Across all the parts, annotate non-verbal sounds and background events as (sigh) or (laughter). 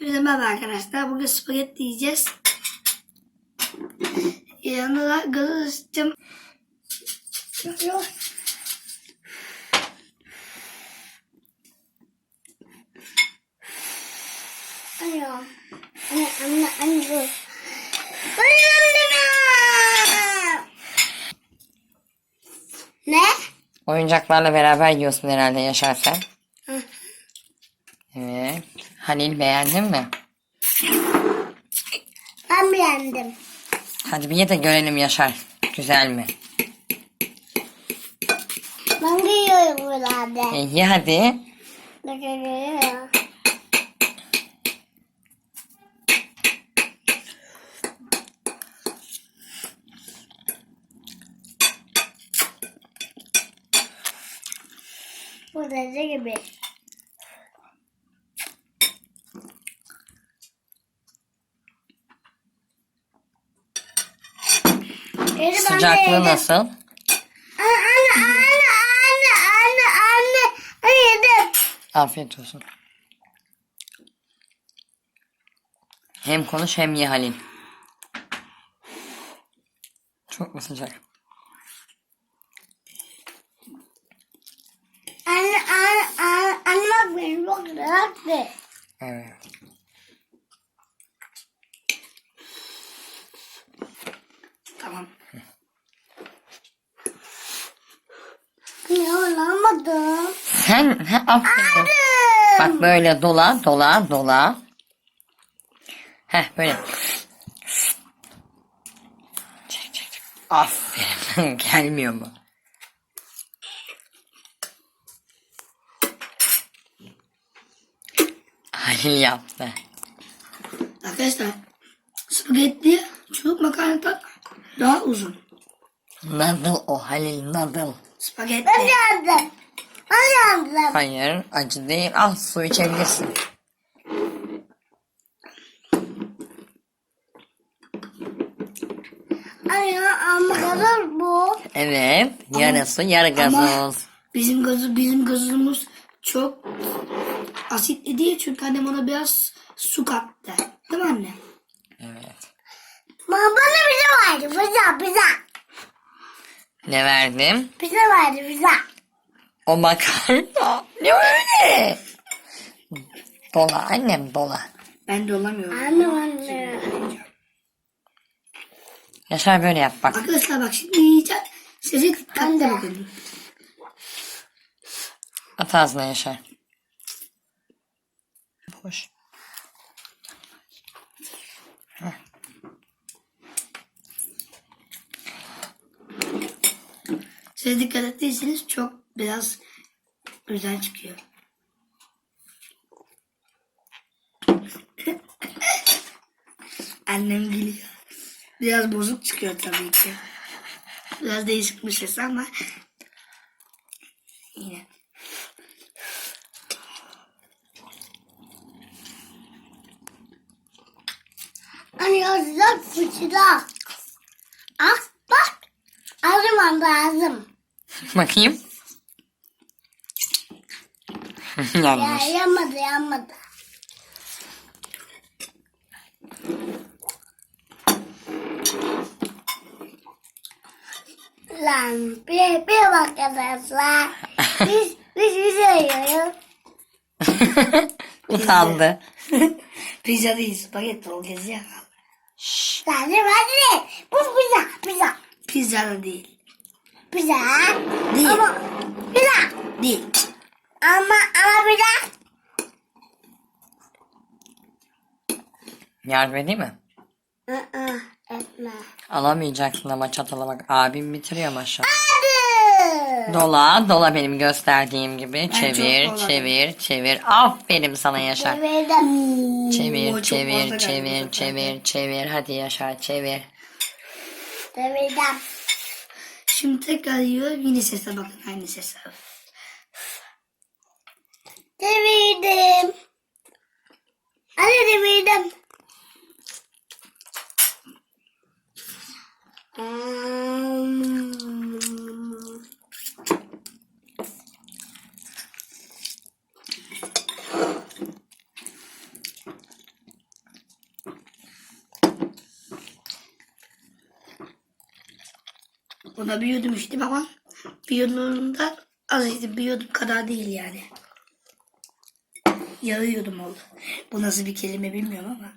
Hepinize merhaba arkadaşlar. Bugün spagetti yiyeceğiz. Yanına da içeceğim. Yok. Anne. Anne, anne. Ne? Oyuncaklarla beraber yiyorsun herhalde Yaşar sen. Halil beğendin mi? Ben beğendim. Hadi bir ye de görelim Yaşar. Güzel mi? Ben giyiyorum herhalde. E, ye hadi. Ne giyiyor? Bu da ne gibi? De Sıcaklığı nasıl? Anne, anne, anne, anne, anne, anne. Anne yedim. Afiyet olsun. Hem konuş hem ye Halil. Çok mu sıcak? Anne, anne, anne, anne bak beni çok güzel. Evet. Tamam. Ne olamadım. Sen ha, aferin. Bak böyle dola dola dola. Heh böyle. Çek. Aferin. (laughs) Gelmiyor mu? Halil yaptı. Arkadaşlar spagetti çubuk makarnadan daha uzun. Nadıl o Halil nadıl. Spagetti. Yandım. Yandım. Hayır acı değil. Al su içebilirsin. Anne, ama kadar bu. Evet. Yarısı yarı gazoz. Bizim gazoz, bizim gazozumuz çok asitli değil çünkü annem ona biraz su kattı. Değil mi anne? Evet. Baba pizza verdi. Pizza, pizza. Ne verdim? Pizza verdi, pizza. O makarna. Ne öyle? Dola annem dola. Ben de olamıyorum. Anne, anne. Yaşar böyle yap bak. Arkadaşlar bak şimdi yiyeceğim. Size dikkatli bakın. At ağzına Yaşar. Boş. Size dikkat ettiyseniz çok biraz güzel çıkıyor. Annem gülüyor. Biraz bozuk çıkıyor tabii ki. Biraz değişik bir ses ama yine. Anne, yazılar fıçıda. Ah, bak. Ağzım ağzım. Bakayım. (laughs) Ya, Yanlış. yanmadı, yanmadı. Lan bir, bir bak arkadaşlar. Biz, biz bize yiyoruz. (laughs) Utandı. (laughs) Pizza değil spagetti ol geziyor. Sadece hadi. Bu pizza, pizza. Pizza da değil. Pizza. Değil. Ama pizza. Değil. Ama, ama pizza. Yardım edeyim mi? Aa, etme. Alamayacaksın ama çatala bak. Abim bitiriyor maşallah. Hadi. Dola, dola benim gösterdiğim gibi. çok Çevir, çevir, çevir. Aferin sana Yaşar. Çevirdim. Çevir, çok çevir, çevir, çevir, çevir. Hadi Yaşar çevir. Çevirdim. Şimdi tekrar yiyor yine sese bakın aynı sese. Çevirdim. Hadi çevirdim. Hmm. Buna bir yudum ama bir az içtim. Bir kadar değil yani. Yarı yudum oldu. Bu nasıl bir kelime bilmiyorum ama.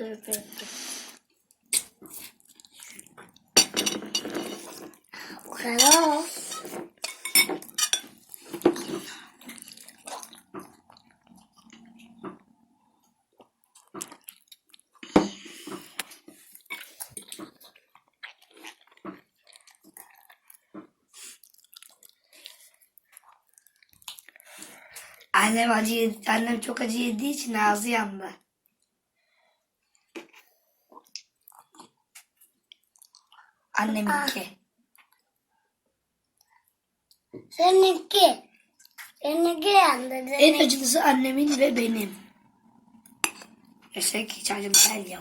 Bu kadar. Annem acı yedi- annem çok acı yediği için ağzı yandı. Anneminki. Seninki. Seninki yandı. En Seninki. acılısı annemin ve benim. Eşek hiç değil ya.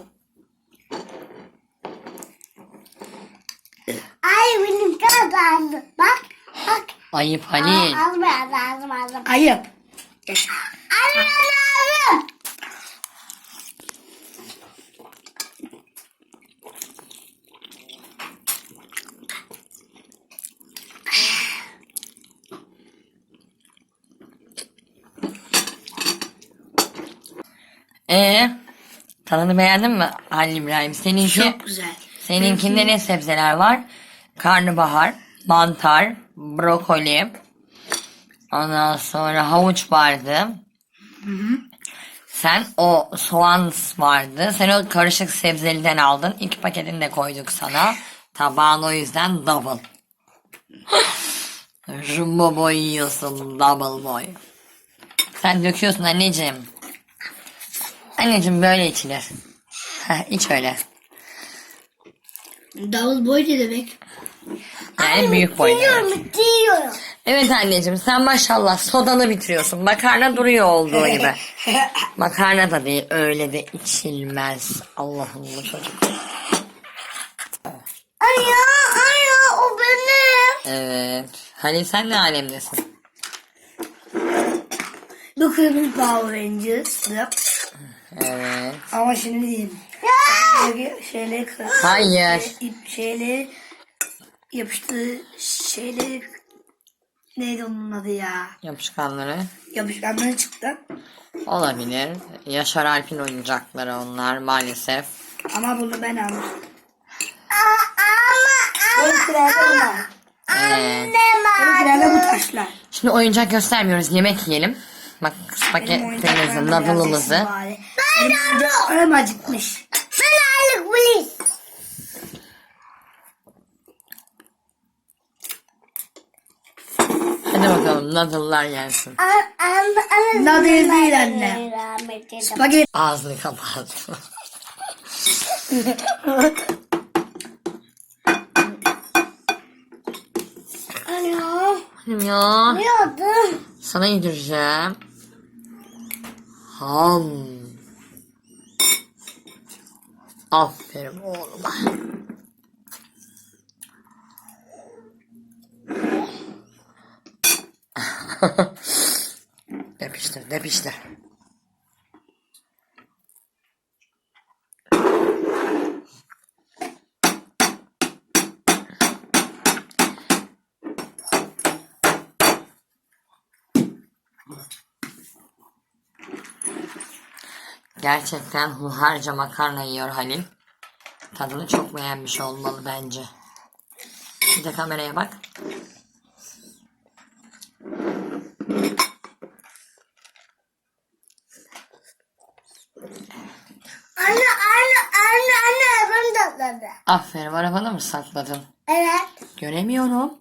Ay benim ağzım. Bak. Bak. Ayıp Halil. Ağzım ağzım ağzım ağzım. Ayıp. Yaşa. Ağzım Ee, tadını beğendin mi Halil İbrahim? Seninki, Çok güzel. seninkinde ne sebzeler var? Karnabahar, mantar, brokoli, ondan sonra havuç vardı. Sen o soğan vardı. Sen o karışık sebzeliden aldın. İki paketini de koyduk sana. Tabağın o yüzden double. (gasps) Jumbo boy yiyorsun double boy. Sen döküyorsun anneciğim. Anneciğim böyle içilir. Heh, iç öyle. Double boy ne demek? Yani büyük boy. demek. Yiyorum. Evet anneciğim sen maşallah sodanı bitiriyorsun. Makarna duruyor olduğu (laughs) gibi. Makarna da değil öyle de içilmez. Allah'ım bu çocuk. Ay ya ay ya o benim. Evet. Halil sen ne alemdesin? Kırmızı Power Rangers'dı. Evet. Ama şimdi diyeyim. Şeyleri, şeyleri kır. Hayır. İp şeyleri yapıştığı şeyleri neydi onun adı ya? Yapışkanları. Yapışkanları çıktı. Olabilir. Yaşar Alp'in oyuncakları onlar maalesef. Ama bunu ben aldım. Aa, ama sırada bunlar. Evet. Benim sırada bu taşlar. Şimdi oyuncak göstermiyoruz. Yemek yiyelim. Bak yesin bari. Benim oyuncaklarım acıkmış. ben aylık polis. Hadi bakalım an, an, Nadir değil anne. Spagetti. Ağzını kapat. Ya. Benim ya. Ne oldu? Sana yedireceğim. Ham. Aferin oğluma. (laughs) depiştir, depiştir. Gerçekten hunharca makarna yiyor Halil. Tadını çok beğenmiş olmalı bence. Bir de kameraya bak. Anne anne anne anne arabam tatladı. Aferin arabada mı sakladın? Evet. Göremiyorum.